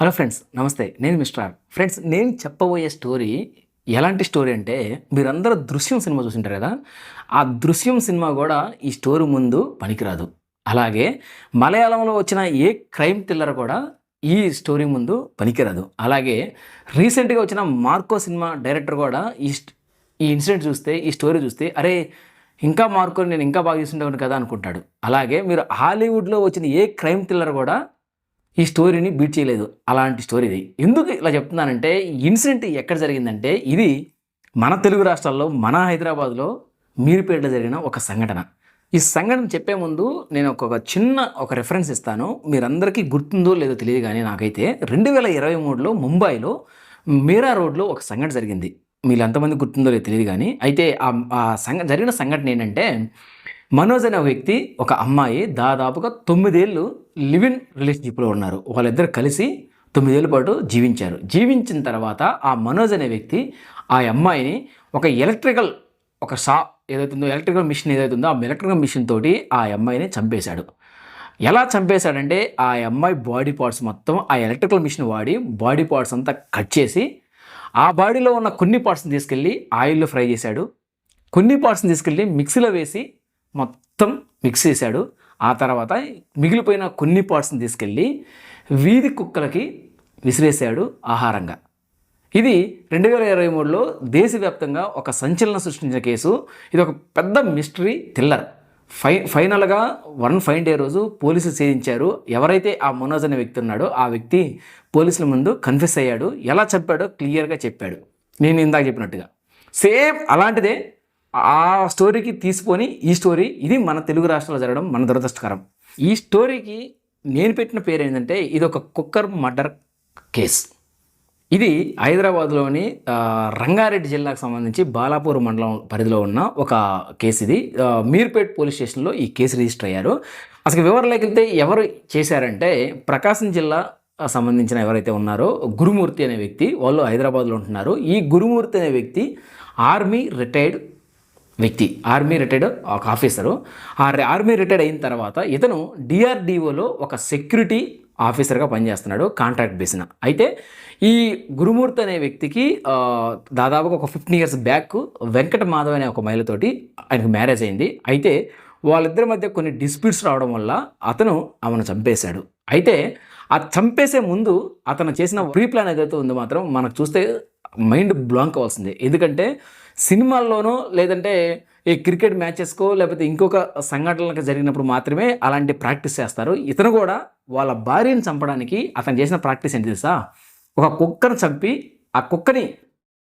Hello friends నమస్తే. నేను mister are. Friends నేను చెప్పబోయే స్టోరీ ఎలాంటి స్టోరీ అంటే మీరందరూ దృశ్యం సినిమా చూసింటారు కదా? ఆ దృశ్యం సినిమా కూడా ఈ స్టోరీ ముందు పనికిరాదు. అలాగే మలయాళంలో వచ్చిన ఏ క్రైమ్ థ్రిల్లర్ కూడా ఈ స్టోరీ ముందు పనికిరాదు. అలాగే రీసెంట్గా వచ్చిన మార్కో సినిమా డైరెక్టర్ కూడా ఈ ఈ ఇన్సిడెంట్ చూస్తే ఈ స్టోరీ చూస్తే అరే ఇంకా మార్కో నేను ఇంకా బాగా చూసిండేవాను కదా అనుకుంటాడు. అలాగే మీరు హాలీవుడ్లో వచ్చిన ఏ క్రైమ్ థ్రిల్లర్ కూడా ఈ స్టోరీని బీట్ చేయలేదు. అలాంటి స్టోరీ ఇది. ఎందుకు ఇలా చెప్తున్నానంటే ఇన్సిడెంట్ ఎక్కడ జరిగిందంటే ఇది మన తెలుగు రాష్ట్రాల్లో మన హైదరాబాద్లో మీరుపేటలో జరిగిన ఒక సంఘటన. ఈ సంఘటన చెప్పే ముందు నేను ఒక చిన్న ఒక రెఫరెన్స్ ఇస్తాను. మీరందరికీ గుర్తుందో లేదో తెలియదు కానీ నాకైతే రెండు వేల ఇరవై మూడులో ముంబైలో మీరా రోడ్లో ఒక సంఘటన జరిగింది. మీరు ఎంతమంది గుర్తుందో లేదో తెలియదు కానీ అయితే ఆ ఆ సంఘ జరిగిన సంఘటన ఏంటంటే మనోజ్ అనే వ్యక్తి ఒక అమ్మాయి దాదాపుగా తొమ్మిదేళ్ళు లివ్ ఇన్ రిలేషన్షిప్లో ఉన్నారు. వాళ్ళిద్దరు కలిసి తొమ్మిదేళ్ళ పాటు జీవించారు. జీవించిన తర్వాత ఆ మనోజ్ అనే వ్యక్తి ఆ అమ్మాయిని ఒక ఎలక్ట్రికల్ ఒక షా ఏదైతుందో ఎలక్ట్రికల్ మిషన్ ఏదైతుందో ఆ ఎలక్ట్రికల్ మిషన్ తోటి ఆ అమ్మాయిని చంపేశాడు. ఎలా చంపేశాడంటే ఆ అమ్మాయి బాడీ పార్ట్స్ మొత్తం ఆ ఎలక్ట్రికల్ మిషన్ వాడి బాడీ పార్ట్స్ అంతా కట్ చేసి ఆ బాడీలో ఉన్న కొన్ని పార్ట్స్ని తీసుకెళ్ళి ఆయిల్లో ఫ్రై చేశాడు. కొన్ని పార్ట్స్ని తీసుకెళ్ళి మిక్సీలో వేసి మొత్తం మిక్స్ చేశాడు. ఆ తర్వాత మిగిలిపోయిన కొన్ని పార్ట్స్ని తీసుకెళ్ళి వీధి కుక్కలకి విసిరేశాడు ఆహారంగా. ఇది రెండు వేల ఇరవై మూడులో దేశవ్యాప్తంగా ఒక సంచలనం సృష్టించిన కేసు. ఇది ఒక పెద్ద మిస్టరీ థ్రిల్లర్ ఫై ఫైనల్గా వన్ ఫైవ్ డే రోజు పోలీసులు ఛేదించారు. ఎవరైతే ఆ మనోజ్ అనే వ్యక్తి ఉన్నాడో ఆ వ్యక్తి పోలీసుల ముందు కన్ఫ్యూస్ అయ్యాడు. ఎలా చెప్పాడో క్లియర్గా చెప్పాడు. నేను ఇందాక చెప్పినట్టుగా. సేమ్ అలాంటిదే ఆ స్టోరీకి తీసుకొని ఈ స్టోరీ ఇది మన తెలుగు రాష్ట్రాల్లో జరగడం మన దురదృష్టకరం. ఈ స్టోరీకి నేను పెట్టిన పేరు ఏంటంటే ఇది ఒక కుక్కర్ మర్డర్ కేస్. ఇది హైదరాబాద్లోని రంగారెడ్డి జిల్లాకు సంబంధించి బాలాపూర్ మండలం పరిధిలో ఉన్న ఒక కేసు ఇది. మీర్పేట్ పోలీస్ స్టేషన్లో ఈ కేసు రిజిస్టర్ అయ్యారు. అసలు వివరాలకు వెళ్తే ఎవరు చేశారంటే ప్రకాశం జిల్లా సంబంధించిన ఎవరైతే ఉన్నారో గురుమూర్తి అనే వ్యక్తి వాళ్ళు హైదరాబాద్లో ఉంటున్నారు. ఈ గురుమూర్తి అనే వ్యక్తి ఆర్మీ రిటైర్డ్ వ్యక్తి ఆర్మీ రిటైర్డ్ ఒక ఆఫీసరు ఆ ఆర్మీ రిటైర్డ్ అయిన తర్వాత ఇతను డిఆర్డిఓలో ఒక సెక్యూరిటీ ఆఫీసర్గా పనిచేస్తున్నాడు కాంట్రాక్ట్ బేసిన అయితే ఈ గురుమూర్తి అనే వ్యక్తికి దాదాపుగా ఒక fifteen years back Venkata Madhav అనే ఒక మహిళతోటి ఆయనకు మ్యారేజ్ అయింది. అయితే వాళ్ళిద్దరి మధ్య కొన్ని డిస్ప్యూట్స్ రావడం వల్ల అతను ఆమెను చంపేశాడు. అయితే ఆ చంపేసే ముందు అతను చేసిన ప్రీ ప్లాన్ ఏదైతే ఉందో మాత్రం మనకు చూస్తే మైండ్ బ్లాంక్ అవ్వాల్సిందే. ఎందుకంటే సినిమాల్లోనో లేదంటే ఈ క్రికెట్ మ్యాచెస్కో లేకపోతే ఇంకొక సంఘటనలకు జరిగినప్పుడు మాత్రమే అలాంటి ప్రాక్టీస్ చేస్తారు. ఇతను కూడా వాళ్ళ భార్యను చంపడానికి అతను చేసిన ప్రాక్టీస్ ఏంటి తెలుసా? ఒక కుక్కను చంపి ఆ కుక్కని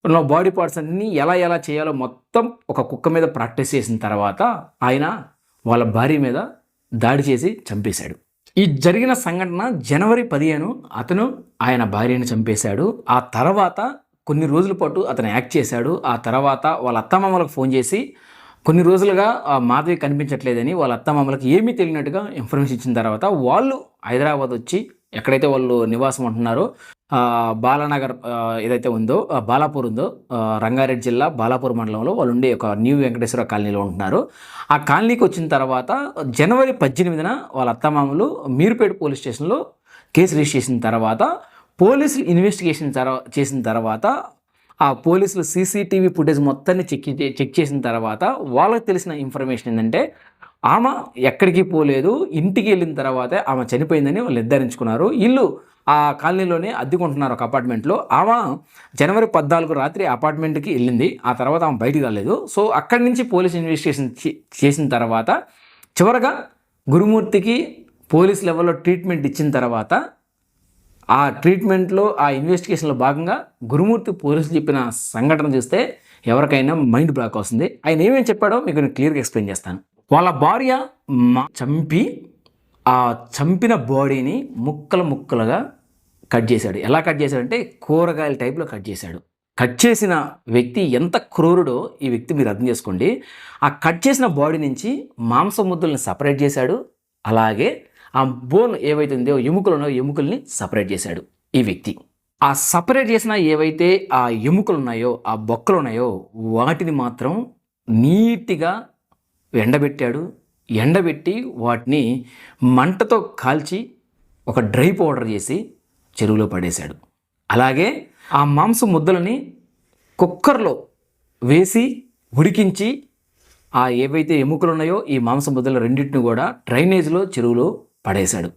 ఉన్న బాడీ పార్ట్స్ అన్నీ ఎలా ఎలా చేయాలో మొత్తం ఒక కుక్క మీద ప్రాక్టీస్ చేసిన తర్వాత ఆయన వాళ్ళ భార్య మీద దాడి చేసి చంపేశాడు. ఈ జరిగిన సంఘటన జనవరి పదిహేను అతను ఆయన భార్యను చంపేశాడు. ఆ తర్వాత కొన్ని రోజుల పాటు అతను యాక్ట్ చేశాడు. ఆ తర్వాత వాళ్ళ అత్తమామలకు ఫోన్ చేసి కొన్ని రోజులుగా ఆ మాధవి కనిపించట్లేదని వాళ్ళ అత్తమామలకు ఏమీ తెలియనట్టుగా ఇన్ఫర్మేషన్ ఇచ్చిన తర్వాత వాళ్ళు హైదరాబాద్ వచ్చి ఎక్కడైతే వాళ్ళు నివాసం ఉంటున్నారో బాలానగర్ ఏదైతే ఉందో బాలాపూర్ ఉందో రంగారెడ్డి జిల్లా బాలాపూర్ మండలంలో వాళ్ళు ఉండే ఒక న్యూ వెంకటేశ్వర కాలనీలో ఉంటున్నారు. ఆ కాలనీకి వచ్చిన తర్వాత జనవరి పద్దెనిమిదిన వాళ్ళ అత్తమామలు మీరుపేట పోలీస్ స్టేషన్లో కేసు రిజిస్టర్ చేసిన తర్వాత పోలీసులు ఇన్వెస్టిగేషన్ తర్వా చేసిన తర్వాత ఆ పోలీసులు సీసీటీవీ ఫుటేజ్ మొత్తాన్ని చెక్ చే- చెక్ చేసిన తర్వాత వాళ్ళకి తెలిసిన ఇన్ఫర్మేషన్ ఏంటంటే ఆమె ఎక్కడికి పోలేదు ఇంటికి వెళ్ళిన తర్వాతే ఆమె చనిపోయిందని వాళ్ళు నిర్ధారించుకున్నారు. ఇల్లు ఆ కాలనీలోనే అద్దెకుంటున్నారు ఒక అపార్ట్మెంట్లో ఆమె జనవరి పద్నాలుగు రాత్రి అపార్ట్మెంట్కి వెళ్ళింది. ఆ తర్వాత ఆమె బయటికి రాలేదు. సో అక్కడి నుంచి పోలీస్ ఇన్వెస్టిగేషన్ చే- చేసిన తర్వాత చివరగా గురుమూర్తికి పోలీస్ లెవెల్లో ట్రీట్మెంట్ ఇచ్చిన తర్వాత ఆ ట్రీట్మెంట్లో ఆ ఇన్వెస్టిగేషన్లో భాగంగా గురుమూర్తి పోలీసులు చెప్పిన సంఘటన చూస్తే ఎవరికైనా మైండ్ బ్లాక్ వస్తుంది. ఆయన ఏమేమి చెప్పాడో మీకు నేను క్లియర్గా ఎక్స్ప్లెయిన్ చేస్తాను. వాళ్ళ భార్య మా చంపి ఆ చంపిన బాడీని ముక్కలు ముక్కలుగా కట్ చేశాడు. ఎలా కట్ చేశాడంటే కూరగాయల టైప్లో కట్ చేశాడు. కట్ చేసిన వ్యక్తి ఎంత క్రూరుడో ఈ వ్యక్తి మీరు అర్థం చేసుకోండి. ఆ కట్ చేసిన బాడీ నుంచి మాంసం ముద్దుల్ని సపరేట్ చేశాడు. అలాగే ఆ బోన్ ఏవైతే ఉందో ఎముకలు ఉన్నాయో ఎముకల్ని సపరేట్ చేశాడు ఈ వ్యక్తి. ఆ సపరేట్ చేసిన ఏవైతే ఆ ఎముకలు ఉన్నాయో ఆ బొక్కలు ఉన్నాయో వాటిని మాత్రం నీట్గా ఎండబెట్టాడు. ఎండబెట్టి వాటిని మంటతో కాల్చి ఒక డ్రై పౌడర్ చేసి చెరువులో పడేశాడు. అలాగే ఆ మాంసం ముద్దలని కుక్కర్లో వేసి ఉడికించి ఆ ఏవైతే ఎముకలు ఉన్నాయో ఈ మాంసం ముద్దల రెండింటిని కూడా డ్రైనేజ్లో చెరువులో పడేశాడు.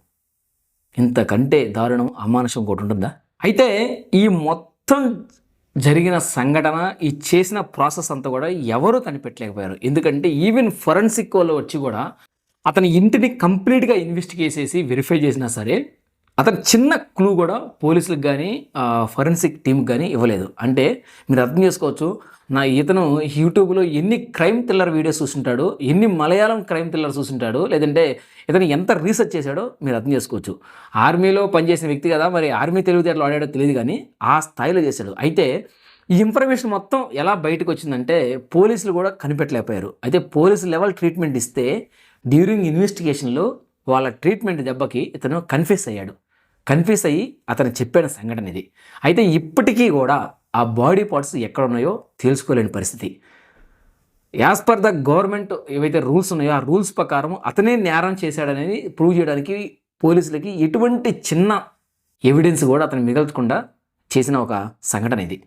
ఇంతకంటే దారుణం అమానుషం ఒకటి ఉంటుందా? అయితే ఈ మొత్తం జరిగిన సంఘటన ఈ చేసిన ప్రాసెస్ అంతా కూడా ఎవరు కనిపెట్టలేకపోయారు. ఎందుకంటే ఈవెన్ ఫొరెన్సిక్ వాళ్ళు వచ్చి కూడా అతని ఇంటిని కంప్లీట్గా ఇన్వెస్టిగేట్ చేసి వెరిఫై చేసినా సరే అతను చిన్న క్లూ కూడా పోలీసులకు కానీ ఫొరెన్సిక్ టీంకి కానీ ఇవ్వలేదు. అంటే మీరు అర్థం చేసుకోవచ్చు నా ఇతను యూట్యూబ్లో ఎన్ని క్రైమ్ థ్రిల్లర్ వీడియోస్ చూస్తుంటాడు ఎన్ని మలయాళం క్రైమ్ థ్రిల్లర్ చూస్తుంటాడు లేదంటే ఇతను ఎంత రీసెర్చ్ చేశాడో మీరు అర్థం చేసుకోవచ్చు. ఆర్మీలో పనిచేసిన వ్యక్తి కదా మరి ఆర్మీ తెలివితేటలు ఆడాడో తెలియదు కానీ ఆ స్థాయిలో చేశాడు. అయితే ఈ ఇన్ఫర్మేషన్ మొత్తం ఎలా బయటకు వచ్చిందంటే పోలీసులు కూడా కనిపెట్టలేకపోయారు. అయితే పోలీసు లెవెల్ ట్రీట్మెంట్ ఇస్తే డ్యూరింగ్ ఇన్వెస్టిగేషన్లో వాళ్ళ ట్రీట్మెంట్ దెబ్బకి ఇతను కన్ఫ్యూస్ అయ్యాడు. కన్ఫ్యూస్ అయ్యి అతను చెప్పిన సంఘటన ఇది అయితే ఇప్పటికీ కూడా ఆ బాడీ పార్ట్స్ ఎక్కడ ఉన్నాయో తెలుసుకోలేని పరిస్థితి. యాజ్ పర్ ద గవర్నమెంట్ ఏవైతే రూల్స్ ఉన్నాయో ఆ రూల్స్ ప్రకారం అతనే నేరం చేశాడనేది ప్రూవ్ చేయడానికి పోలీసులకి ఎటువంటి చిన్న ఎవిడెన్స్ కూడా అతను మిగల్చకుండా చేసిన ఒక సంఘటన ఇది.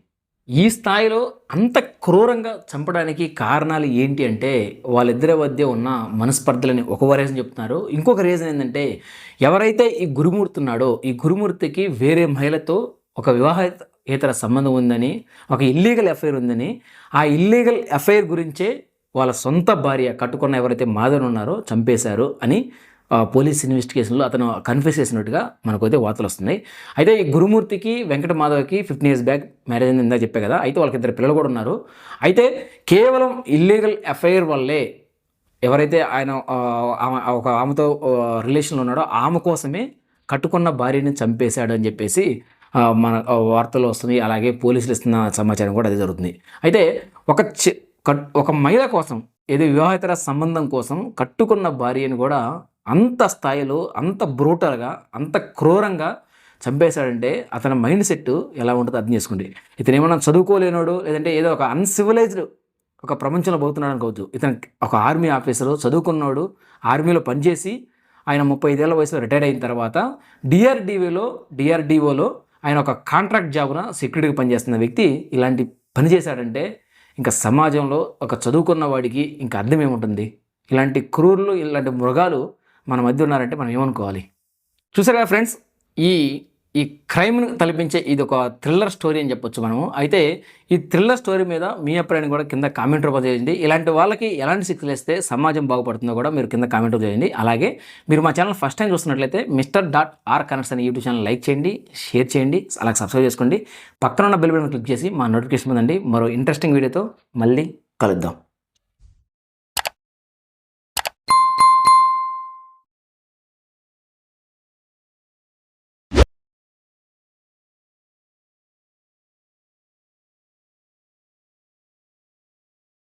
ఈ స్థాయిలో అంత క్రూరంగా చంపడానికి కారణాలు ఏంటి అంటే వాళ్ళిద్దరి మధ్య ఉన్న మనస్పర్ధలని ఒక రీజన్ చెప్తున్నారు. ఇంకొక రీజన్ ఏంటంటే ఎవరైతే ఈ గురుమూర్తి ఉన్నాడో ఈ గురుమూర్తికి వేరే మహిళతో ఒక వివాహేతర సంబంధం ఉందని ఒక ఇల్లీగల్ ఎఫ్ఐఆర్ ఉందని ఆ ఇల్లీగల్ ఎఫ్ఐఆర్ గురించే వాళ్ళ సొంత భార్య కట్టుకున్న ఎవరైతే మాధవన్ ఉన్నారో చంపేశారు అని పోలీస్ ఇన్వెస్టిగేషన్లో అతను కన్ఫ్యూస్ చేసినట్టుగా మనకు అయితే వార్తలు వస్తున్నాయి. అయితే ఈ గురుమూర్తికి వెంకట మాధవ్కి ఫిఫ్టీన్ ఇయర్స్ బ్యాక్ మ్యారేజ్ అయింది ఇందా చెప్పే కదా అయితే వాళ్ళకి ఇద్దరు పిల్లలు కూడా ఉన్నారు. అయితే కేవలం ఇల్లీగల్ ఎఫ్ఐఆర్ వల్లే ఎవరైతే ఆయన ఆమె ఒక ఆమెతో రిలేషన్లో ఉన్నాడో ఆమె కోసమే కట్టుకున్న భార్యని చంపేశాడు అని చెప్పేసి మన వార్తలు వస్తున్నాయి. అలాగే పోలీసులు ఇస్తున్న సమాచారం కూడా అదే జరుగుతుంది. అయితే ఒక కట్- ఒక మహిళ కోసం ఏదో వివాహేతర సంబంధం కోసం కట్టుకున్న భార్యని కూడా అంత స్థాయిలో అంత బ్రూటల్గా అంత క్రూరంగా చంపేశాడంటే అతని మైండ్ సెట్ ఎలా ఉంటుందో అర్థం చేసుకోండి. ఇతను ఏమన్నా చదువుకోలేనోడు లేదంటే ఏదో ఒక అన్సివిలైజ్డ్ ఒక ప్రపంచంలో పోతున్నాడు అనుకోవచ్చు. ఇతను ఒక ఆర్మీ ఆఫీసరు చదువుకున్నాడు ఆర్మీలో పనిచేసి ఆయన ముప్పై ఐదేళ్ళ వయసులో రిటైర్ అయిన తర్వాత డిఆర్డీఓలో డిఆర్డీఓలో ఆయన ఒక కాంట్రాక్ట్ జాబ్న సెక్యూరిటీగా పనిచేస్తున్న వ్యక్తి ఇలాంటి పని చేశాడంటే ఇంకా సమాజంలో ఒక చదువుకున్న వాడికి ఇంకా అర్థం ఏముంటుంది? ఇలాంటి క్రూరులు ఇలాంటి మృగాలు మన మధ్య ఉన్నారంటే మనం ఏమనుకోవాలి? చూసారుగా కదా ఫ్రెండ్స్ ఈ ఈ క్రైమ్ను తలపించే ఇది ఒక థ్రిల్లర్ స్టోరీ అని చెప్పొచ్చు మనము. అయితే ఈ థ్రిల్లర్ స్టోరీ మీద మీ అభిప్రాయం కూడా కింద కామెంట్ రూపంలో చేయండి ఇలాంటి వాళ్ళకి ఎలాంటి శిక్షలు ఇస్తే సమాజం బాగుపడుతుందో కూడా మీరు కింద కామెంట్ చేయండి అలాగే మీరు మా ఛానల్ ఫస్ట్ టైం చూస్తున్నట్లయితే మిస్టర్ డాట్ ఆర్ కనెక్ట్స్ అనే యూట్యూబ్ ఛానల్ లైక్ చేయండి షేర్ చేయండి అలాగే సబ్స్క్రైబ్ చేసుకోండి. పక్కన ఉన్న బెల్ బటన్ క్లిక్ చేసి మా నోటిఫికేషన్ పొందండి మరో ఇంట్రెస్టింగ్ వీడియోతో మళ్ళీ కలుద్దాం.